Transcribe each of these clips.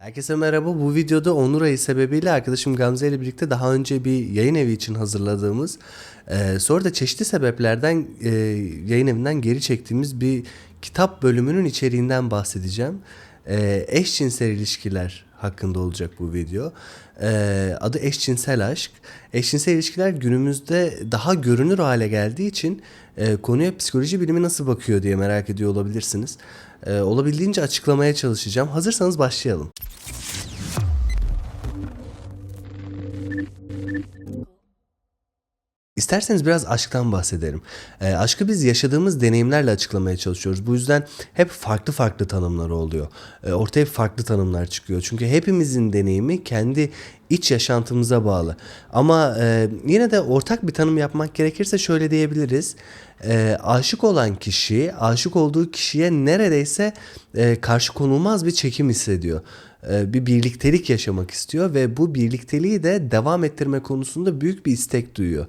Herkese merhaba. Bu videoda Onur ayı sebebiyle arkadaşım Gamze ile birlikte daha önce bir yayın evi için hazırladığımız, e, sonra da çeşitli sebeplerden e, yayın evinden geri çektiğimiz bir kitap bölümünün içeriğinden bahsedeceğim. E, eşcinsel ilişkiler hakkında olacak bu video. E, adı eşcinsel aşk. Eşcinsel ilişkiler günümüzde daha görünür hale geldiği için e, konuya psikoloji bilimi nasıl bakıyor diye merak ediyor olabilirsiniz. E, olabildiğince açıklamaya çalışacağım. Hazırsanız başlayalım. İsterseniz biraz aşktan bahsedelim. E, aşkı biz yaşadığımız deneyimlerle açıklamaya çalışıyoruz. Bu yüzden hep farklı farklı tanımları oluyor. E, ortaya farklı tanımlar çıkıyor. Çünkü hepimizin deneyimi kendi iç yaşantımıza bağlı. Ama e, yine de ortak bir tanım yapmak gerekirse şöyle diyebiliriz. E, aşık olan kişi, aşık olduğu kişiye neredeyse e, karşı konulmaz bir çekim hissediyor bir birliktelik yaşamak istiyor ve bu birlikteliği de devam ettirme konusunda büyük bir istek duyuyor.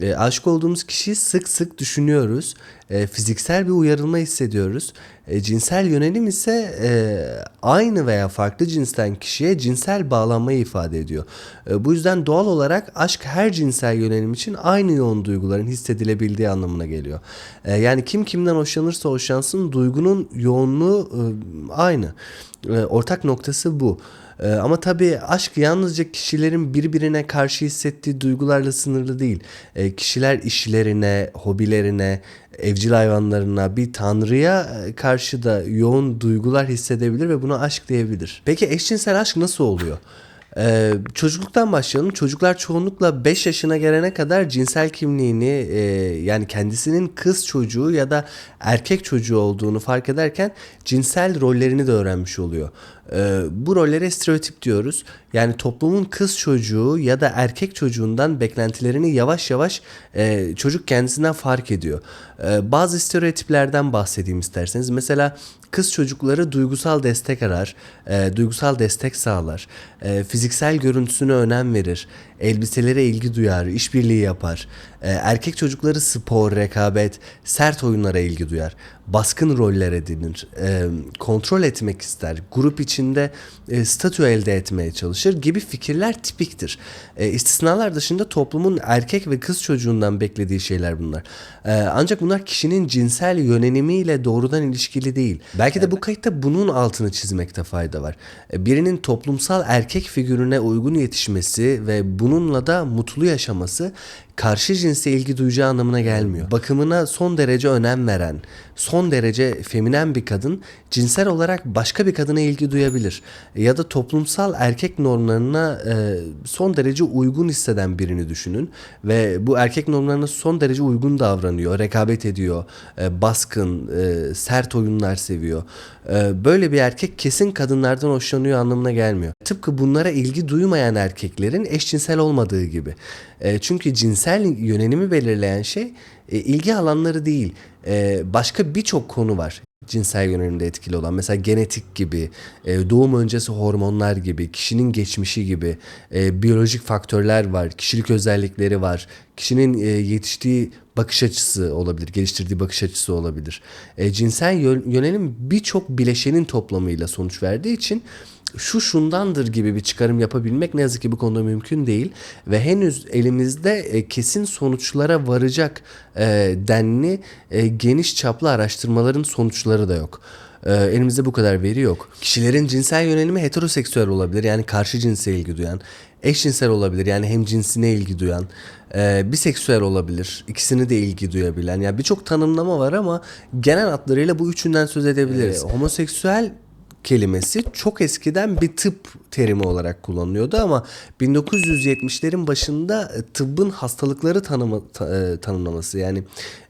E, aşık olduğumuz kişiyi sık sık düşünüyoruz. E, fiziksel bir uyarılma hissediyoruz. E, cinsel yönelim ise e, aynı veya farklı cinsten kişiye cinsel bağlanmayı ifade ediyor. E, bu yüzden doğal olarak aşk her cinsel yönelim için aynı yoğun duyguların hissedilebildiği anlamına geliyor. E, yani kim kimden hoşlanırsa hoşlansın duygunun yoğunluğu e, aynı. E, ortak noktası bu. E, ama tabii aşk yalnızca kişilerin birbirine karşı hissettiği duygularla sınırlı değil. E, kişiler işlerine, hobilerine, evcil hayvanlarına, bir tanrıya e, karşı da yoğun duygular hissedebilir ve buna aşk diyebilir. Peki eşcinsel aşk nasıl oluyor? Ee, çocukluktan başlayalım. Çocuklar çoğunlukla 5 yaşına gelene kadar cinsel kimliğini e, yani kendisinin kız çocuğu ya da erkek çocuğu olduğunu fark ederken cinsel rollerini de öğrenmiş oluyor. Ee, bu rollere stereotip diyoruz. Yani toplumun kız çocuğu ya da erkek çocuğundan beklentilerini yavaş yavaş e, çocuk kendisinden fark ediyor. Ee, bazı stereotiplerden bahsedeyim isterseniz. Mesela kız çocukları duygusal destek arar, e, duygusal destek sağlar, e, fiziksel görüntüsüne önem verir, elbiselere ilgi duyar, işbirliği yapar. E, erkek çocukları spor, rekabet, sert oyunlara ilgi duyar, baskın roller edinir, e, kontrol etmek ister, grup içinde e, statü elde etmeye çalışır gibi fikirler tipiktir. E, istisnalar dışında toplumun erkek ve kız çocuğundan beklediği şeyler bunlar. E, ancak bunlar kişinin cinsel yönelimiyle doğrudan ilişkili değil. Belki de bu kayıtta bunun altını çizmekte fayda var. E, birinin toplumsal erkek figürüne uygun yetişmesi ve bununla da mutlu yaşaması karşı cinse ilgi duyacağı anlamına gelmiyor. Bakımına son derece önem veren, son derece feminen bir kadın cinsel olarak başka bir kadına ilgi duyabilir. Ya da toplumsal erkek normlarına e, son derece uygun hisseden birini düşünün ve bu erkek normlarına son derece uygun davranıyor, rekabet ediyor, e, baskın, e, sert oyunlar seviyor. E, böyle bir erkek kesin kadınlardan hoşlanıyor anlamına gelmiyor. Tıpkı bunlara ilgi duymayan erkeklerin eşcinsel olmadığı gibi. E, çünkü cinsel yönelimi belirleyen şey e, ilgi alanları değil. E, başka birçok konu var cinsel yönelimde etkili olan. Mesela genetik gibi, e, doğum öncesi hormonlar gibi, kişinin geçmişi gibi, e, biyolojik faktörler var, kişilik özellikleri var, kişinin e, yetiştiği bakış açısı olabilir, geliştirdiği bakış açısı olabilir. Cinsel yön- yönelim birçok bileşenin toplamıyla sonuç verdiği için şu şundandır gibi bir çıkarım yapabilmek ne yazık ki bu konuda mümkün değil ve henüz elimizde e, kesin sonuçlara varacak e, denli e, geniş çaplı araştırmaların sonuçları da yok. E, elimizde bu kadar veri yok. Kişilerin cinsel yönelimi heteroseksüel olabilir yani karşı cinse ilgi duyan, eşcinsel olabilir yani hem cinsine ilgi duyan, e, biseksüel olabilir, ikisini de ilgi duyabilen. Yani birçok tanımlama var ama genel hatlarıyla bu üçünden söz edebiliriz. homoseksüel kelimesi çok eskiden bir tıp terimi olarak kullanılıyordu ama 1970'lerin başında e, tıbbın hastalıkları tanıma, ta- e, tanımlaması yani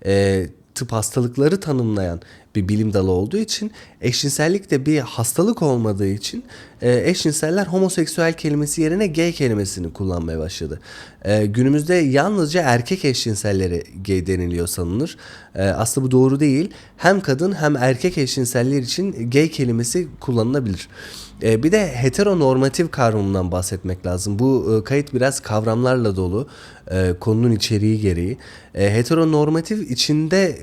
e, tıp hastalıkları tanımlayan bir bilim dalı olduğu için eşcinsellik de bir hastalık olmadığı için e, eşcinseller homoseksüel kelimesi yerine gay kelimesini kullanmaya başladı. E, günümüzde yalnızca erkek eşcinsellere gay deniliyor sanılır. E, aslında bu doğru değil. Hem kadın hem erkek eşcinseller için gay kelimesi kullanılabilir. Bir de heteronormatif kavramından bahsetmek lazım. Bu kayıt biraz kavramlarla dolu konunun içeriği gereği. Heteronormatif içinde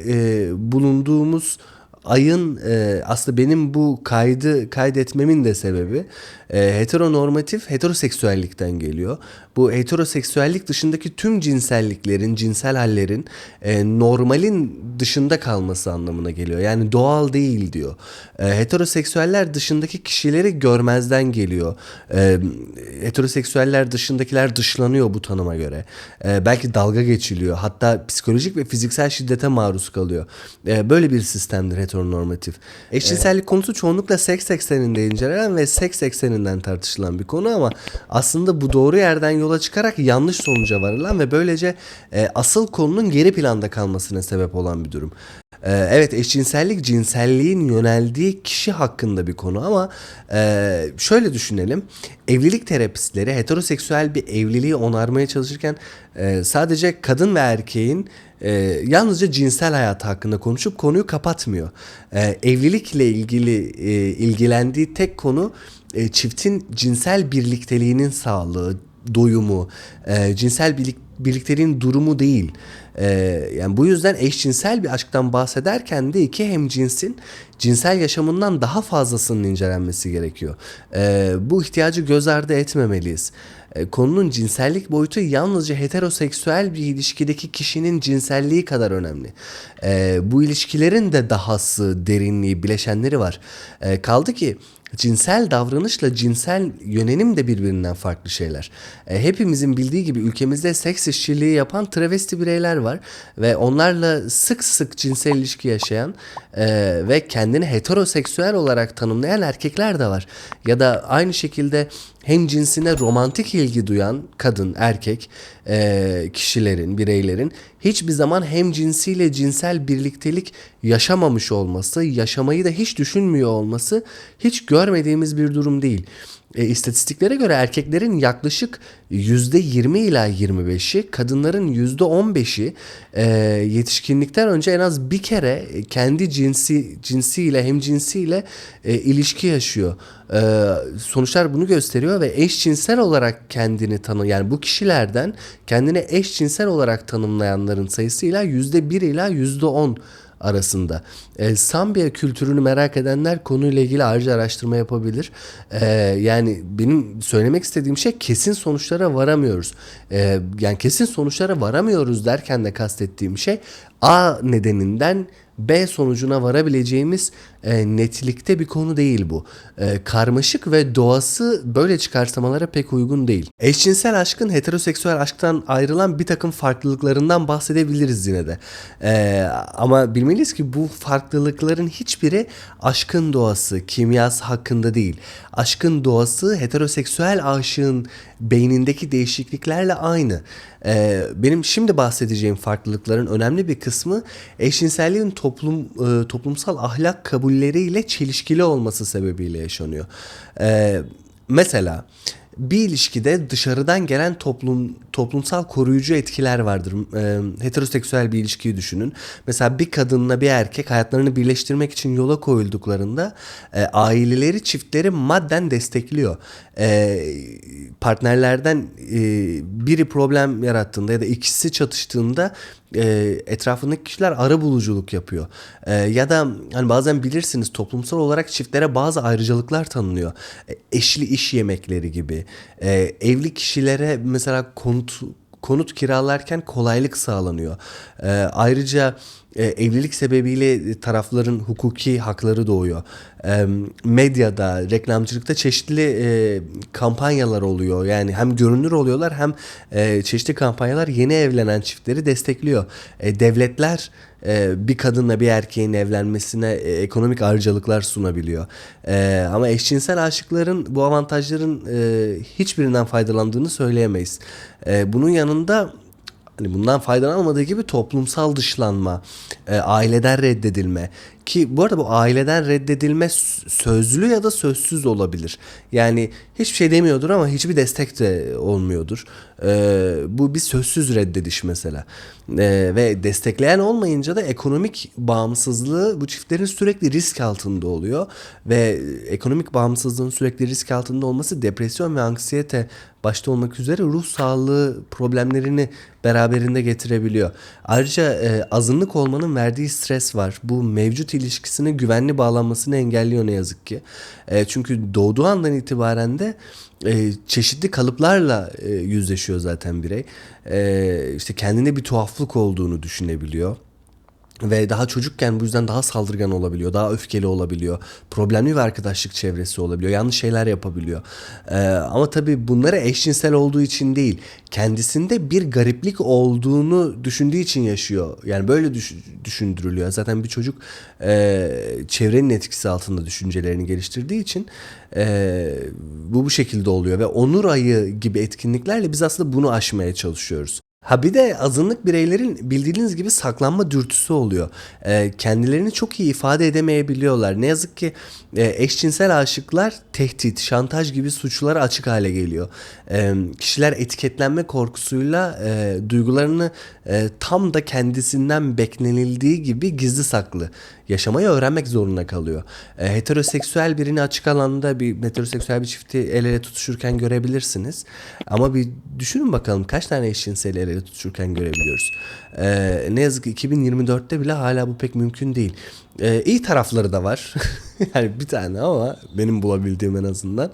bulunduğumuz ayın e, aslında benim bu kaydı kaydetmemin de sebebi e, heteronormatif heteroseksüellikten geliyor. Bu heteroseksüellik dışındaki tüm cinselliklerin, cinsel hallerin e, normalin dışında kalması anlamına geliyor. Yani doğal değil diyor. E, heteroseksüeller dışındaki kişileri görmezden geliyor. E, heteroseksüeller dışındakiler dışlanıyor bu tanıma göre. E, belki dalga geçiliyor. Hatta psikolojik ve fiziksel şiddete maruz kalıyor. E, böyle bir sistemdir heteronormatif. Eşcinsellik konusu çoğunlukla seks ekseninde incelenen ve seks ekseninden tartışılan bir konu ama aslında bu doğru yerden yola çıkarak yanlış sonuca varılan ve böylece e, asıl konunun geri planda kalmasına sebep olan bir durum. E, evet eşcinsellik cinselliğin yöneldiği kişi hakkında bir konu ama e, şöyle düşünelim. Evlilik terapistleri heteroseksüel bir evliliği onarmaya çalışırken e, sadece kadın ve erkeğin e, yalnızca cinsel hayatı hakkında konuşup konuyu kapatmıyor. E, evlilikle ilgili e, ilgilendiği tek konu e, çiftin cinsel birlikteliğinin sağlığı, doyumu, e, cinsel birlik, birlikteliğin durumu değil. E, yani bu yüzden eşcinsel bir aşktan bahsederken de iki hemcinsin cinsel yaşamından daha fazlasının incelenmesi gerekiyor. E, bu ihtiyacı göz ardı etmemeliyiz. E, konunun cinsellik boyutu yalnızca heteroseksüel bir ilişkideki kişinin cinselliği kadar önemli. E, bu ilişkilerin de dahası, derinliği, bileşenleri var. E, kaldı ki cinsel davranışla cinsel yönelim de birbirinden farklı şeyler. E, hepimizin bildiği gibi ülkemizde seks işçiliği yapan travesti bireyler var ve onlarla sık sık cinsel ilişki yaşayan e, ve kendini heteroseksüel olarak tanımlayan erkekler de var. Ya da aynı şekilde hem cinsine romantik ilgi duyan kadın, erkek e, kişilerin, bireylerin hiçbir zaman hem cinsiyle cinsel birliktelik yaşamamış olması, yaşamayı da hiç düşünmüyor olması hiç görmediğimiz bir durum değil. E, istatistiklere göre erkeklerin yaklaşık %20 ila 25'i, kadınların %15'i e, yetişkinlikten önce en az bir kere kendi cinsi cinsiyle hem cinsiyle e, ilişki yaşıyor. E, sonuçlar bunu gösteriyor ve eşcinsel olarak kendini tanı yani bu kişilerden kendini eşcinsel olarak tanımlayanların sayısıyla %1 ila %10 arasında. E, Sambiya kültürünü merak edenler konuyla ilgili ayrıca araştırma yapabilir. E, yani benim söylemek istediğim şey kesin sonuçlara varamıyoruz. E, yani kesin sonuçlara varamıyoruz derken de kastettiğim şey A nedeninden B sonucuna varabileceğimiz e, netlikte bir konu değil bu. E, karmaşık ve doğası böyle çıkarsamalara pek uygun değil. Eşcinsel aşkın heteroseksüel aşktan ayrılan bir takım farklılıklarından bahsedebiliriz yine de. E, ama bilmeliyiz ki bu farklılıkların hiçbiri aşkın doğası, kimyası hakkında değil. Aşkın doğası heteroseksüel aşığın beynindeki değişikliklerle aynı. Ee, benim şimdi bahsedeceğim farklılıkların önemli bir kısmı eşcinselliğin toplum e, toplumsal ahlak kabulleriyle çelişkili olması sebebiyle yaşanıyor. Ee, mesela bir ilişkide dışarıdan gelen toplum toplumsal koruyucu etkiler vardır. E, heteroseksüel bir ilişkiyi düşünün. Mesela bir kadınla bir erkek hayatlarını birleştirmek için yola koyulduklarında e, aileleri çiftleri madden destekliyor. E, partnerlerden e, biri problem yarattığında ya da ikisi çatıştığında e, etrafındaki kişiler ara buluculuk yapıyor. E, ya da hani bazen bilirsiniz toplumsal olarak çiftlere bazı ayrıcalıklar tanınıyor. E, eşli iş yemekleri gibi. E, evli kişilere mesela konut konut kiralarken kolaylık sağlanıyor. E, ayrıca e, evlilik sebebiyle tarafların hukuki hakları doğuyor. E, medyada, reklamcılıkta çeşitli e, kampanyalar oluyor. Yani hem görünür oluyorlar hem e, çeşitli kampanyalar yeni evlenen çiftleri destekliyor. E, devletler e, bir kadınla bir erkeğin evlenmesine e, ekonomik ayrıcalıklar sunabiliyor. E, ama eşcinsel aşıkların bu avantajların e, hiçbirinden faydalandığını söyleyemeyiz. E, bunun yanında hani bundan faydalanmadığı gibi toplumsal dışlanma, e, aileden reddedilme ki bu arada bu aileden reddedilme sözlü ya da sözsüz olabilir. Yani hiçbir şey demiyordur ama hiçbir destek de olmuyordur. E, bu bir sözsüz reddediş mesela. E, ve destekleyen olmayınca da ekonomik bağımsızlığı bu çiftlerin sürekli risk altında oluyor ve ekonomik bağımsızlığın sürekli risk altında olması depresyon ve anksiyete başta olmak üzere ruh sağlığı problemlerini beraberinde getirebiliyor. Ayrıca e, azınlık olmanın verdiği stres var. Bu mevcut ilişkisine güvenli bağlanmasını engelliyor ne yazık ki. E, çünkü doğduğu andan itibaren de e, çeşitli kalıplarla e, yüzleşiyor zaten birey. E, işte kendine bir tuhaflık olduğunu düşünebiliyor. Ve daha çocukken bu yüzden daha saldırgan olabiliyor, daha öfkeli olabiliyor, problemli bir arkadaşlık çevresi olabiliyor, yanlış şeyler yapabiliyor. Ee, ama tabii bunları eşcinsel olduğu için değil, kendisinde bir gariplik olduğunu düşündüğü için yaşıyor. Yani böyle düş- düşündürülüyor. Zaten bir çocuk e, çevrenin etkisi altında düşüncelerini geliştirdiği için e, bu bu şekilde oluyor. Ve onur ayı gibi etkinliklerle biz aslında bunu aşmaya çalışıyoruz. Ha bir de azınlık bireylerin bildiğiniz gibi saklanma dürtüsü oluyor. Ee, kendilerini çok iyi ifade edemeyebiliyorlar. Ne yazık ki e, eşcinsel aşıklar tehdit, şantaj gibi suçlara açık hale geliyor. Ee, kişiler etiketlenme korkusuyla e, duygularını e, tam da kendisinden beklenildiği gibi gizli saklı yaşamayı öğrenmek zorunda kalıyor. E, heteroseksüel birini açık alanda bir heteroseksüel bir çifti el ele tutuşurken görebilirsiniz. Ama bir düşünün bakalım kaç tane eşcinseli el ele tutuşurken görebiliyoruz. E, ne yazık ki 2024'te bile hala bu pek mümkün değil. E, iyi tarafları da var. yani bir tane ama benim bulabildiğim en azından.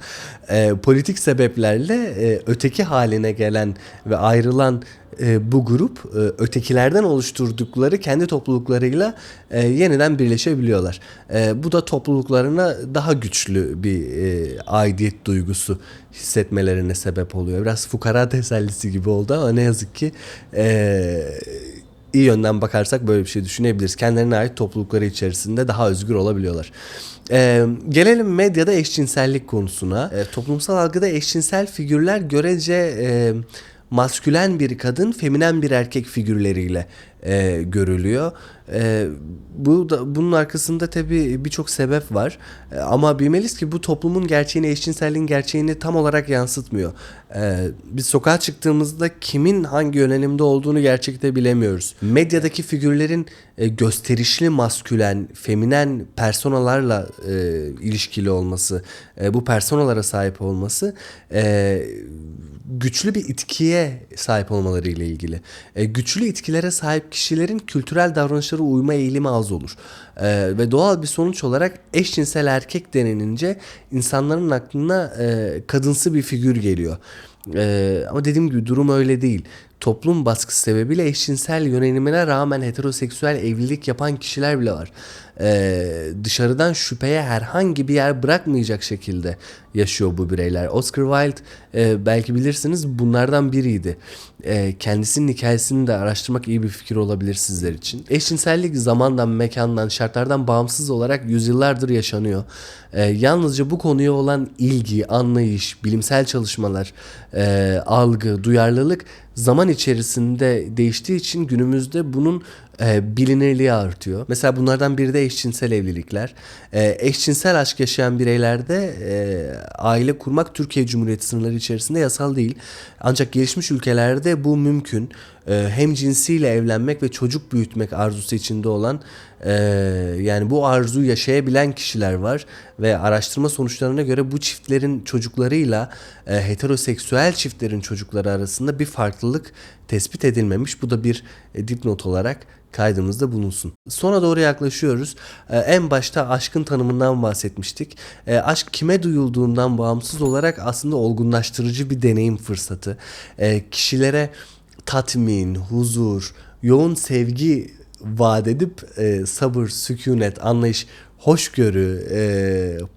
E, politik sebeplerle e, öteki haline gelen ve ayrılan e, bu grup e, ötekilerden oluşturdukları kendi topluluklarıyla e, yeniden birleşebiliyorlar. E, bu da topluluklarına daha güçlü bir e, aidiyet duygusu hissetmelerine sebep oluyor. Biraz fukara tesellisi gibi oldu ama ne yazık ki e, iyi yönden bakarsak böyle bir şey düşünebiliriz. Kendilerine ait toplulukları içerisinde daha özgür olabiliyorlar. Ee, gelelim medyada eşcinsellik konusuna. Ee, toplumsal algıda eşcinsel figürler görece e, maskülen bir kadın, feminen bir erkek figürleriyle e, görülüyor. E, bu da, bunun arkasında tabii birçok sebep var. E, ama bilmeliyiz ki bu toplumun gerçeğini, eşcinselliğin gerçeğini tam olarak yansıtmıyor. E, biz sokağa çıktığımızda kimin hangi yönelimde olduğunu gerçekte bilemiyoruz. Medyadaki figürlerin e, gösterişli maskülen, feminen personalarla e, ilişkili olması, e, bu personalara sahip olması e, güçlü bir itkiye sahip olmaları ile ilgili. E, güçlü itkilere sahip kişilerin kültürel davranışlara uyma eğilimi az olur. E, ve doğal bir sonuç olarak eşcinsel erkek denilince insanların aklına e, kadınsı bir figür geliyor. E, ama dediğim gibi durum öyle değil. Toplum baskısı sebebiyle eşcinsel yönelimine rağmen heteroseksüel evlilik yapan kişiler bile var. Ee, dışarıdan şüpheye herhangi bir yer bırakmayacak şekilde yaşıyor bu bireyler. Oscar Wilde e, belki bilirsiniz bunlardan biriydi. E, kendisinin hikayesini de araştırmak iyi bir fikir olabilir sizler için. Eşcinsellik zamandan, mekandan, şartlardan bağımsız olarak yüzyıllardır yaşanıyor. E, yalnızca bu konuya olan ilgi, anlayış, bilimsel çalışmalar, e, algı, duyarlılık zaman içerisinde değiştiği için günümüzde bunun e, bilinirliği artıyor. Mesela bunlardan biri de eşcinsel evlilikler. E, eşcinsel aşk yaşayan bireylerde e, aile kurmak Türkiye Cumhuriyeti sınırları içerisinde yasal değil. Ancak gelişmiş ülkelerde bu mümkün. E, hem cinsiyle evlenmek ve çocuk büyütmek arzusu içinde olan e, yani bu arzuyu yaşayabilen kişiler var ve araştırma sonuçlarına göre bu çiftlerin çocuklarıyla e, heteroseksüel çiftlerin çocukları arasında bir farklılık tespit edilmemiş. Bu da bir e, dipnot olarak kaydımızda bulunsun. Sona doğru yaklaşıyoruz. Ee, en başta aşkın tanımından bahsetmiştik. Ee, aşk kime duyulduğundan bağımsız olarak aslında olgunlaştırıcı bir deneyim fırsatı. Ee, kişilere tatmin, huzur, yoğun sevgi vaat edip e, sabır, sükunet, anlayış, hoşgörü, e,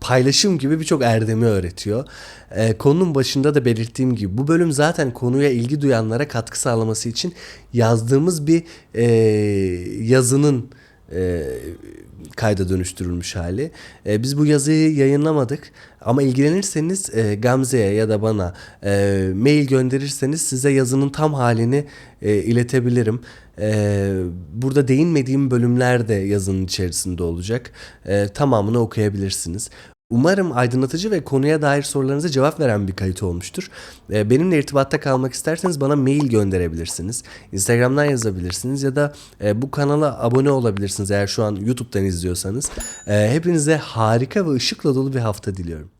paylaşım gibi birçok erdemi öğretiyor. E, konunun başında da belirttiğim gibi bu bölüm zaten konuya ilgi duyanlara katkı sağlaması için yazdığımız bir e, yazının e, kayda dönüştürülmüş hali. E, biz bu yazıyı yayınlamadık ama ilgilenirseniz e, Gamze'ye ya da bana e, mail gönderirseniz size yazının tam halini e, iletebilirim. E, burada değinmediğim bölümler de yazının içerisinde olacak. E, tamamını okuyabilirsiniz. Umarım aydınlatıcı ve konuya dair sorularınıza cevap veren bir kayıt olmuştur. Ee, Benimle irtibatta kalmak isterseniz bana mail gönderebilirsiniz. Instagram'dan yazabilirsiniz ya da e, bu kanala abone olabilirsiniz eğer şu an YouTube'dan izliyorsanız. Ee, Hepinize harika ve ışıkla dolu bir hafta diliyorum.